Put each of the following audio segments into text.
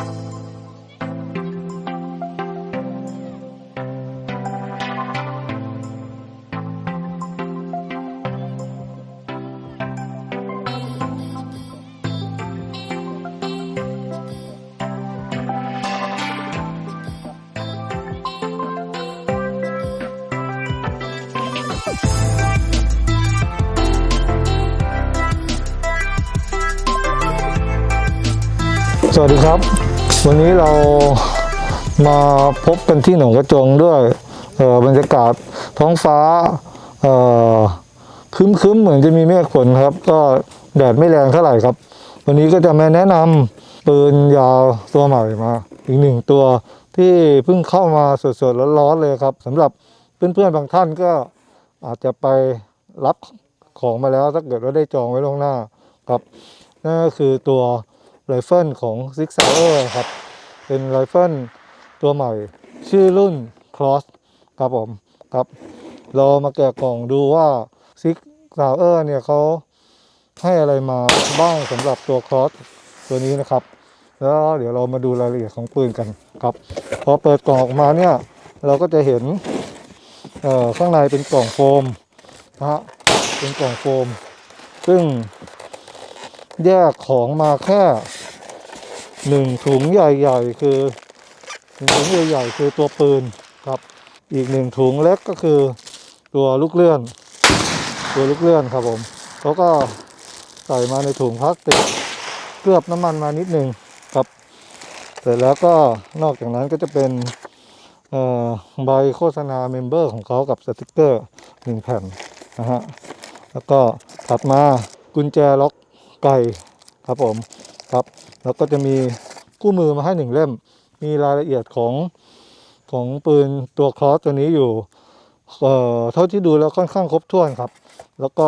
สวัสดีครับ วันนี้เรามาพบกันที่หนองกระจงด้วยบรรยากาศท้องฟ้าคึ้มๆเหมือนจะมีเมฆฝนครับ ก็แดดไม่แรงเท่าไหร่ครับ วันนี้ก็จะมาแนะนำปืนยาวตัวใหม่มา อีกหนึ่งตัวที่เพิ่งเข้ามาสดๆร้อนๆเลยครับสำหรับเพื่อนๆบางท่านก็อาจจะไปรับของมาแล้วถ้าเกิดว่าได้จองไว้ล่วงหน้าครับนั่นก็คือตัว ไรเฟิลของ Six Sauer ครับ เป็นไรเฟิลตัวใหม่ ชื่อรุ่น Cross ครับผมครับเรามาแกะกล่องดูว่า Six Sauer เนี่ยเขาให้อะไรมาบ้างสำหรับตัว Cross ตัวนี้นะครับ แล้วเดี๋ยวเรามาดูรายละเอียดของปืนกันครับ พอเปิดกล่องออกมาเนี่ยเราก็จะเห็นเอ่อข้างในเป็นกล่องโฟมนะฮะเป็นกล่องโฟม ซึ่งแยกของมาแค่ หนึ่งถุงใหญ่ๆคือหนึ่งถุงใหญ่ๆคือตัวปืนครับ อีกหนึ่งถุงเล็กก็คือตัวลูกเลื่อน ตัวลูกเลื่อนครับผมเขาก็ใส่มาในถุงพลาสติกเคลือบน้ำมันมานิดนึงครับ เสร็จแล้วก็นอกจากนั้นก็จะเป็นใบโฆษณาเมมเบอร์ของเขากับสติกเกอร์หนึ่งแผ่นนะฮะแล้วก็ถัดมากุญแจล็อกไก่ครับผม ครับ แล้วก็จะมีคู่มือมาให้หนึ่งเล่ม มีรายละเอียดของของปืนตัวคลอสตัวนี้อยู่เอ่อเท่าที่ดูแล้วค่อนข้างครบถ้วนครับ แล้วก็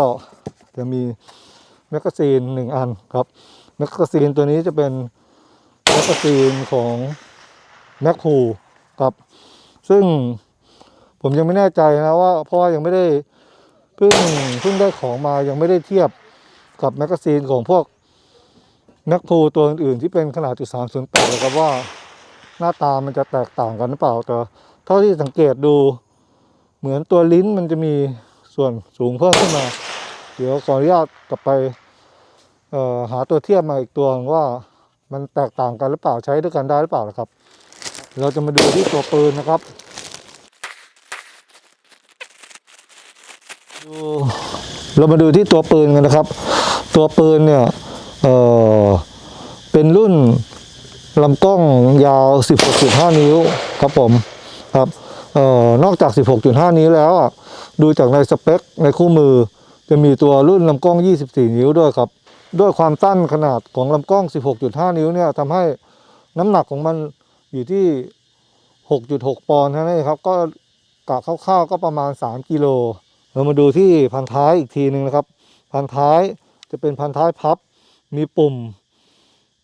จะมีแมกกาซีนหนึ่งอันครับแมกกาซีนตัวนี้จะเป็นแมกกาซีนของแมคคูครับซึ่งผมยังไม่แน่ใจนะว่าเพราะว่ายังไม่ได้เพิ่งเพิ่งได้ของมายังไม่ได้เทียบกับแมกกาซีนของพวก แม็กพูตัวอื่นๆที่เป็นขนาดจุดสามศูนย์แปดนะครับว่าหน้าตามันจะแตกต่างกันหรือเปล่าแต่เท่าที่สังเกตดูเหมือนตัวลิ้นมันจะมีส่วนสูงเพิ่มขึ้นมา เดี๋ยวขออนุญาตกลับไปหาตัวเทียบมาอีกตัวว่ามันแตกต่างกันหรือเปล่าใช้ด้วยกันได้หรือเปล่านะครับ เราจะมาดูที่ตัวปืนนะครับดูเรามาดูที่ตัวปืนกันนะครับ ตัวปืนเนี่ย เออเป็นรุ่นลำกล้องยาว 16.5 นิ้วครับผมครับเอ่อนอกจาก 16.5 นิ้วแล้วอะดูจากในสเปคในคู่มือ จะมีตัวรุ่นลำกล้อง 24 นิ้วด้วยครับ ด้วยความสั้นขนาดของลำกล้อง 16.5 นิ้วเนี่ยทำให้น้ำหนักของมันอยู่ที่ 6.6 ปอนด์เท่านั้นเองครับ ก็กะคร่าวๆก็ประมาณ 3 กิโล เรามาดูที่พันท้ายอีกทีหนึ่งนะครับ พันท้ายจะเป็นพันท้ายพับ มีปุ่ม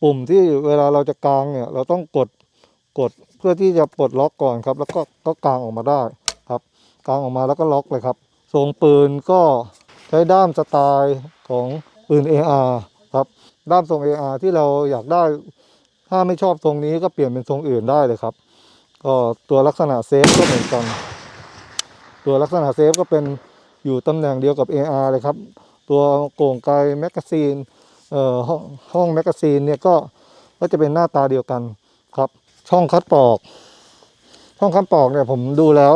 ปุ่มที่เวลาเราจะกางเนี่ย เราต้องกดกดเพื่อที่จะปลดล็อกก่อนครับ แล้วก็ก็กางออกมาได้ครับ กางออกมาแล้วก็ล็อกเลยครับทรงปืนก็ใช้ด้ามสไตล์ของปืน AR ครับ ด้ามทรง AR ที่เราอยากได้ ถ้าไม่ชอบทรงนี้ก็เปลี่ยนเป็นทรงอื่นได้เลยครับ ก็ตัวลักษณะเซฟก็เหมือนกัน ตัวลักษณะเซฟก็เป็นอยู่ตำแหน่งเดียวกับ AR เลยครับ ตัวโก่งไกลแมกกาซีน ห้องห้องแมกกาซีนเนี่ยก็ก็จะเป็นหน้าตาเดียวกันครับ ช่องคัดปอก ช่องคัดปอกเนี่ยผมดูแล้ว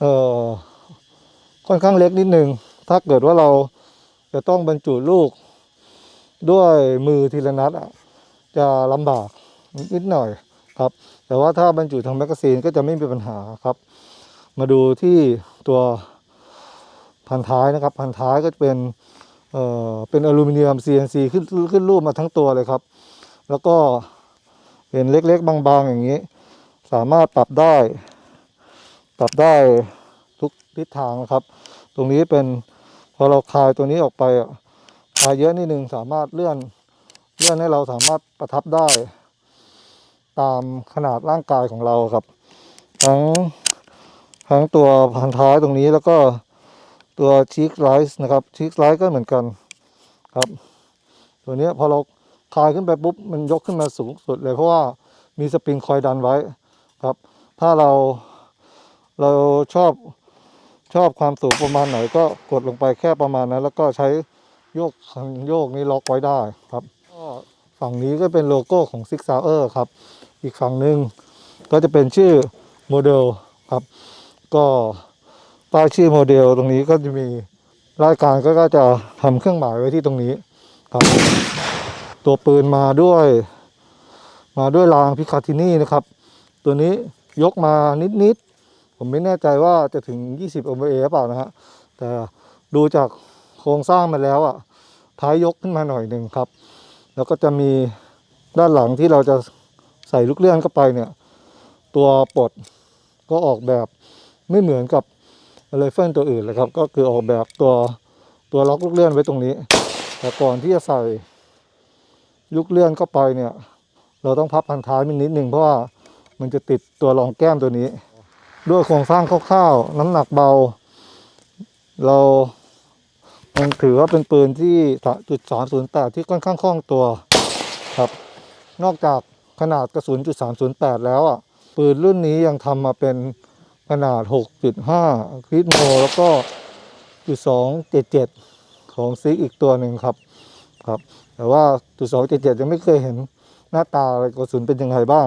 เออค่อนข้างเล็กนิดนึง ถ้าเกิดว่าเราจะต้องบรรจุลูก ด้วยมือทีละนัดอะจะลำบากนิดหน่อยครับ แต่ว่าถ้าบรรจุทางแมกกาซีนก็จะไม่มีปัญหาครับ มาดูที่ตัวพันท้ายนะครับ พันท้ายก็จะเป็น เอ่อเป็นอลูมิเนียม CNC ขึ้นขึ้นรูปมาทั้งตัวเลยครับ แล้วก็เป็นเล็กๆ บางๆ อย่างนี้ สามารถปรับได้ ปรับได้ทุกทิศทางนะครับ ตรงนี้เป็นพอเราคลายตัวนี้ออกไปอะคลายเยอะนิดนึงสามารถเลื่อนเลื่อนให้เราสามารถประทับได้ ตามขนาดร่างกายของเราครับ ทั้งทั้งตัวพันท้ายตรงนี้แล้วก็ ตัวชีคไลท์นะครับชีคไลท์ก็เหมือนกันครับ ตัวนี้พอเราคลายขึ้นไปปุ๊บมันยกขึ้นมาสูงสุดเลยเพราะว่ามีสปริงคอยดันไว้ครับ ถ้าเราเราชอบชอบความสูงประมาณไหนก็กดลงไปแค่ประมาณนั้น แล้วก็ใช้โยกนโยกนี้ล็อกไว้ได้ครับก็ฝั่งนี้ก็เป็นโลโก้ของ Six Hour ครับ อีกฝั่งหนึ่งก็จะเป็นชื่อโมเดลครับ ก็ ป้ายชื่อโมเดลตรงนี้ก็จะมีรายการก็จะทำเครื่องหมายไว้ที่ตรงนี้ครับ ตัวปืนมาด้วย มาด้วยรางพิคาทินี่นะครับ ตัวนี้ยกมานิดๆผมไม่แน่ใจว่าจะถึง 20 OMA หรือเปล่านะฮะแต่ดูจากโครงสร้างมาแล้วอะท้ายยกขึ้นมาหน่อยหนึ่งครับ แล้วก็จะมีด้านหลังที่เราจะใส่ลูกเลื่อนเข้าไปเนี่ย ตัวปลดก็ออกแบบไม่เหมือนกับ เลเฟิลตัวอื่นเลยครับ ก็คือออกแบบตัวตัวล็อกลูกเลื่อนไว้ตรงนี้ แต่ก่อนที่จะใส่ลูกเลื่อนเข้าไปเนี่ย เราต้องพับพันท้ายมันนิดหนึ่งเพราะว่ามันจะติดตัวรองแก้มตัวนี้ ด้วยโครงสร้างคร่าวๆน้ำหนักเบา เรามันถือว่าเป็นปืนที่จุดสามศูนย์แปดที่ค่อนข้างคล่องตัวครับ นอกจากขนาดกระสุนจุดสามศูนย์แปดแล้วอะปืนรุ่นนี้ยังทำมาเป็น ขนาด 6.5 คริสโมแล้วก็จุด277 ของซิกอีกตัวหนึ่งครับครับ แต่ว่าจุด277 ยังไม่เคยเห็นหน้าตาอะไรกระสุนเป็นยังไงบ้าง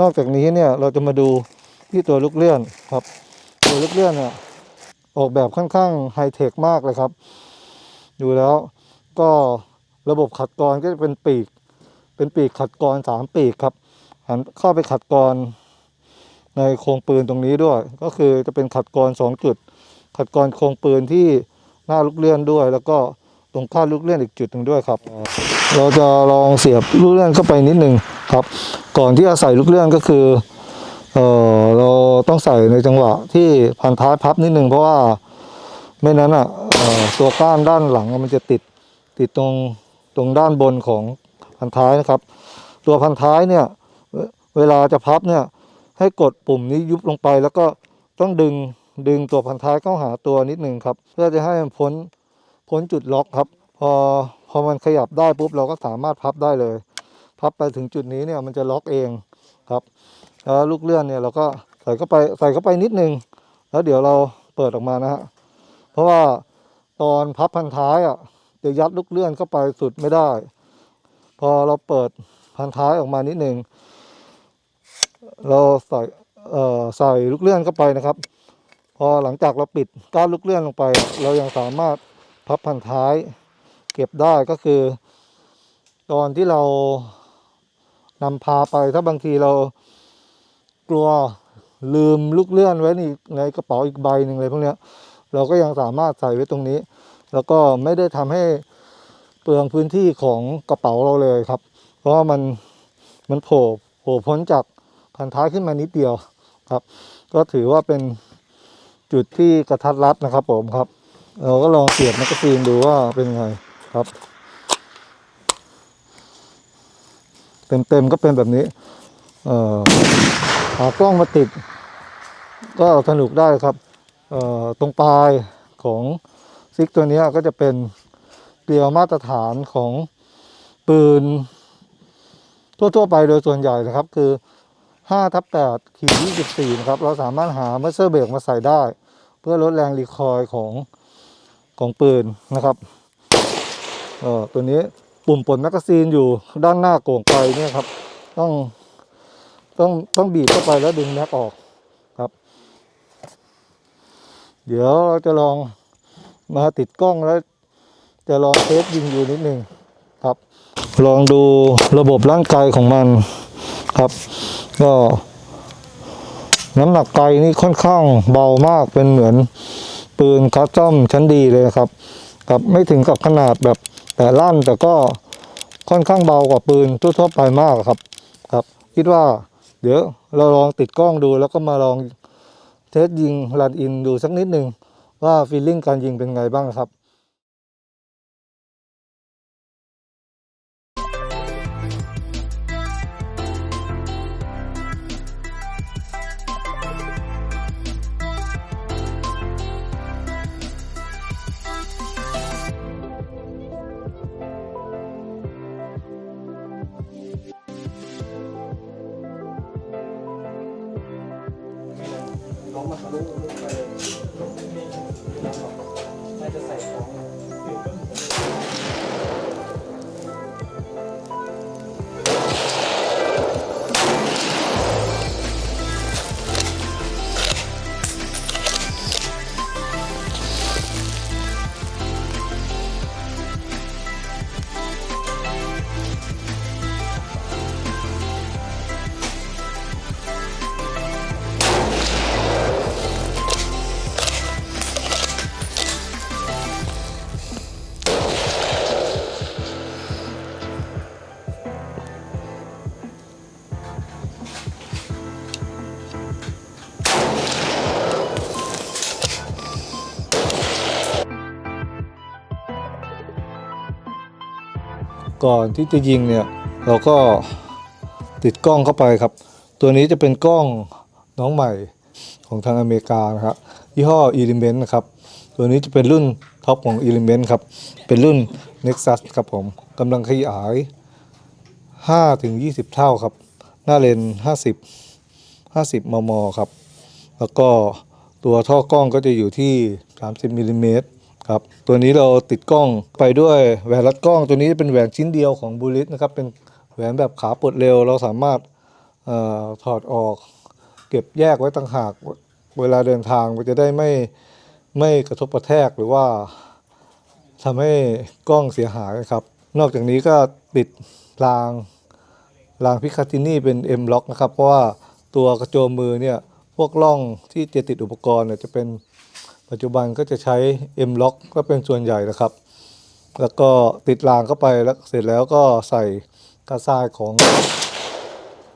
นอกจากนี้เนี่ยเราจะมาดูที่ตัวลูกเลื่อนครับ ตัวลูกเลื่อนเนี่ยออกแบบค่อนข้างไฮเทคมากเลยครับ ดูแล้วก็ระบบขัดกรก็จะเป็นปีก เป็นปีกขัดกรสามปีกครับ หันเข้าไปขัดกร ในโครงปืนตรงนี้ด้วย ก็คือจะเป็นขัดกรสองจุด ขัดกรโครงปืนที่หน้าลูกเลื่อนด้วย แล้วก็ตรงข้าลูกเลื่อนอีกจุดหนึ่งด้วยครับ เราจะลองเสียบลูกเลื่อนเข้าไปนิดหนึ่งครับ ก่อนที่จะใส่ลูกเลื่อนก็คือเออเราต้องใส่ในจังหวะที่พันท้ายพับนิดหนึ่งเพราะว่าไม่นั้นอะตัวก้านด้านหลังมันจะติดติดตรงตรงด้านบนของพันท้ายนะครับ ตัวพันท้ายเนี่ยเวลาจะพับเนี่ย ให้กดปุ่มนี้ยุบลงไป แล้วก็ต้องดึงดึงตัวพันท้ายเข้าหาตัวนิดหนึ่งครับ เพื่อจะให้มันพ้นพ้นจุดล็อกครับ พอพอมันขยับได้ปุ๊บเราก็สามารถพับได้เลย พับไปถึงจุดนี้เนี่ยมันจะล็อกเองครับแล้วลูกเลื่อนเนี่ยเราก็ใส่เข้าไปใส่เข้าไปนิดนึง แล้วเดี๋ยวเราเปิดออกมานะฮะเพราะว่าตอนพับพันท้ายอะจะยัดลูกเลื่อนเข้าไปสุดไม่ได้ พอเราเปิดพันท้ายออกมานิดนึง เราใส่เอ่อใส่ลูกเลื่อนเข้าไปนะครับ พอหลังจากเราปิดก้านลูกเลื่อนลงไป เรายังสามารถพับพันท้าย เก็บได้ก็คือ ตอนที่เรานำพาไปถ้าบางทีเรากลัวลืมลูกเลื่อนไว้ในในกระเป๋าอีกใบหนึ่งเลยพวกเนี้ย เราก็ยังสามารถใส่ไว้ตรงนี้ แล้วก็ไม่ได้ทำให้เปลืองพื้นที่ของกระเป๋าเราเลยครับ เพราะว่ามันมันโผล่โผล่พ้นจาก พันท้ายขึ้นมานิดเดียวครับ ก็ถือว่าเป็นจุดที่กระทัดรัดนะครับผมครับ เราก็ลองเสียบแมกกาซีนดูว่าเป็นไงครับเต็มๆก็เป็นแบบนี้ เอ่อหากล้องมาติด ก็สนุกได้ครับ เอ่อตรงปลายของซิกตัวนี้ก็จะเป็นเกลียวมาตรฐานของปืนทั่วๆไปโดยส่วนใหญ่นะครับ คือ 5ทับ8ขีด24 นะครับ เราสามารถหาเมอร์เซอร์เบรกมาใส่ได้ เพื่อลดแรงรีคอยล์ของของปืนนะครับเออตัวนี้ปุ่มปลดแมกกาซีนอยู่ด้านหน้าโก่งไกเนี่ยครับ ต้องต้องต้องบีบเข้าไปแล้วดึงแม็กออกครับ เดี๋ยวเราจะลองมาติดกล้องแล้ว จะลองเทสยิงอยู่นิดหนึ่งครับ ลองดูระบบร่างกายของมันครับ ก็น้ำหนักไกนี่ค่อนข้างเบามากเป็นเหมือนปืนคัสตอมชั้นดีเลยครับครับไม่ถึงกับขนาดแบบแต่ลั่นแต่ก็ค่อนข้างเบากว่าปืนทั่วๆไปมากครับ ครับ คิดว่า เดี๋ยวเราลองติดกล้องดูแล้วก็มาลองเทสยิงรันอินดูสักนิดหนึ่งว่าฟีลลิ่งการยิงเป็นไงบ้างครับ มาทะลุไปน่าจะใส่ของ ก่อนที่จะยิงเนี่ยเราก็ติดกล้องเข้าไปครับ ตัวนี้จะเป็นกล้องน้องใหม่ของทางอเมริกานะครับยี่ห้อ Element นะครับ ตัวนี้จะเป็นรุ่นท็อปของ Element ครับ เป็นรุ่น Nexus ครับผมกำลังขยาย5ถึง20 เท่าครับ หน้าเลนส์50 50 มม ครับ แล้วก็ตัวท่อกล้องก็จะอยู่ที่ 30มิลลิเมตร ครับตัวนี้เราติดกล้องไปด้วยแหวนรัดกล้อง ตัวนี้เป็นแหวนชิ้นเดียวของบูลิสนะครับเป็นแหวนแบบขาปลดเร็ว เราสามารถออถอดออก เก็บแยกไว้ต่างหากเวลาเดินทางมันจะได้ไม่ไม่กระทบกระแทกหรือว่าทำให้กล้องเสียหายครับ นอกจากนี้ก็ติดรางรางพิคาตินี่เป็น M lock นะครับ เพราะว่าตัวกระโจมมือเนี่ย พวกล่องที่จะติดอุปกรณ์เนี่ยจะเป็น ปัจจุบันก็จะใช้ M lock ก็เป็นส่วนใหญ่นะครับ แล้วก็ติดรางเข้าไปแล้วเสร็จแล้วก็ใส่กระซายของ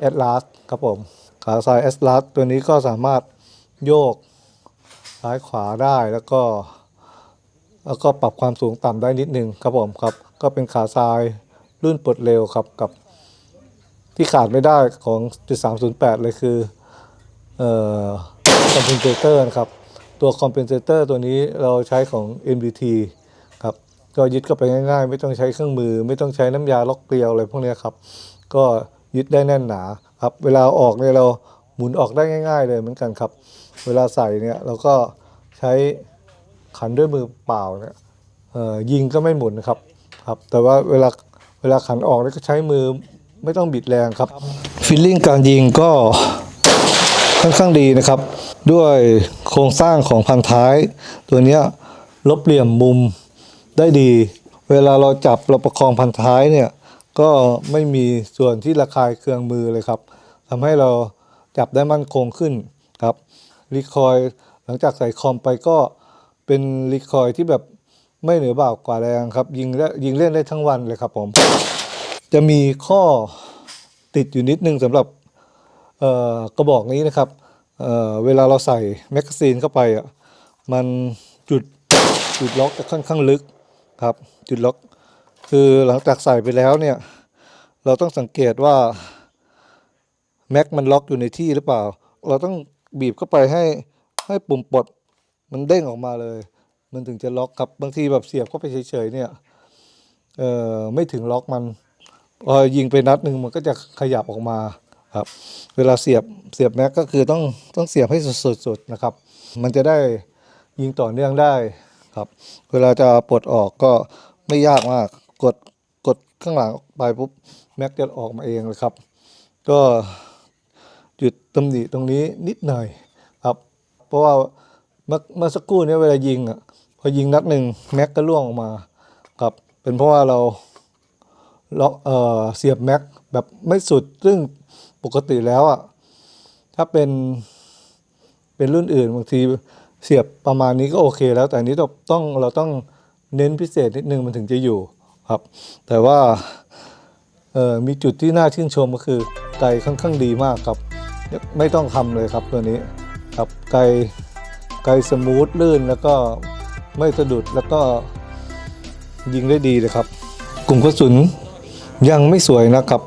a t l a s ครับผมขาทราย a t l a s ตัวนี้ก็สามารถโยกซ้ายขวาได้แล้วก็ แล้วก็ปรับความสูงต่ำได้นิดนึงครับผมครับ ก็เป็นขาทรายรุ่นปลดเร็วครับกับที่ขาดไม่ได้ของ308 เลยคือเอ่อคอมเพนเซเตอร์นะครับ ตัวคอมเพนเซเตอร์ตัวนี้เราใช้ของ MDT ครับก็ยึดเข้าไปง่ายๆ ไม่ต้องใช้เครื่องมือ ไม่ต้องใช้น้ำยาล็อกเกลียวอะไรพวกนี้ครับ ก็ยึดได้แน่นหนาครับ เวลาออกเนี่ยเราหมุนออกได้ง่าย ๆ เลยเหมือนกันครับ เวลาใส่เนี่ยเราก็ใช้ขันด้วยมือเปล่าเนี่ยเออยิงก็ไม่หมุนนะครับครับ แต่ว่าเวลาเวลาขันออกเนี่ยก็ใช้มือไม่ต้องบิดแรงครับฟีลลิ่งการยิงก็ค่อนข้างดีนะครับ ด้วยโครงสร้างของพันท้าย ตัวนี้ลบเหลี่ยมมุมได้ดี เวลาเราจับเราประคองพันท้ายเนี่ยก็ไม่มีส่วนที่ระคายเคืองมือเลยครับทำให้เราจับได้มั่นคงขึ้นครับรีคอยหลังจากใส่คอมไปก็เป็นรีคอยที่แบบไม่เหนือบ่ากว่าแรงครับ ยิงและยิงเล่นได้ทั้งวันเลยครับผม จะมีข้อติดอยู่นิดนึงสำหรับกระบอกนี้นะครับ เเวลาเราใส่แมกกาซีนเข้าไปอะมันจุดจุดล็อกจะค่อนข้างลึกครับ จุดล็อก คือหลังจากใส่ไปแล้วเนี่ย เราต้องสังเกตว่าแม็กมันล็อกอยู่ในที่หรือเปล่า เราต้องบีบเข้าไปให้ให้ปุ่มปลดมันเด้งออกมาเลย มันถึงจะล็อกครับบางทีแบบเสียบเข้าไปเฉยๆเนี่ยเอ่อไม่ถึงล็อกมันพอยิงไปนัดหนึ่งมันก็จะขยับออกมา ครับเวลาเสียบเสียบแม็กก็คือต้องต้องเสียบให้สุดๆนะครับ มันจะได้ยิงต่อเนื่องได้ครับ เวลาจะปลดออกก็ไม่ยากมากกดกดข้างหลังไปปุ๊บแม็กจะออกมาเองเลยครับ ก็หยุดตำหนิตรงนี้นิดหน่อยครับ เพราะว่าเมื่อเมื่อสักครู่นี้เวลายิงอะพอยิงนัดหนึ่งแม็กก็ล่วงออกมาครับเป็นเพราะว่าเราล็อกเออเสียบแม็กแบบไม่สุดซึ่ง ปกติแล้วอะถ้าเป็นเป็นรุ่นอื่นบางทีเสียบประมาณนี้ก็โอเคแล้ว แต่นี้เราต้องเราต้องเน้นพิเศษนิดนึงมันถึงจะอยู่ครับ แต่ว่าเออมีจุดที่น่าชื่นชมก็คือไกค่อนข้างดีมากครับ ไม่ต้องทำเลยครับตัวนี้ครับไกไกสมูทลื่นแล้วก็ไม่สะดุดแล้วก็ยิงได้ดีเลยครับ กลุ่มกระสุนยังไม่สวยนะครับ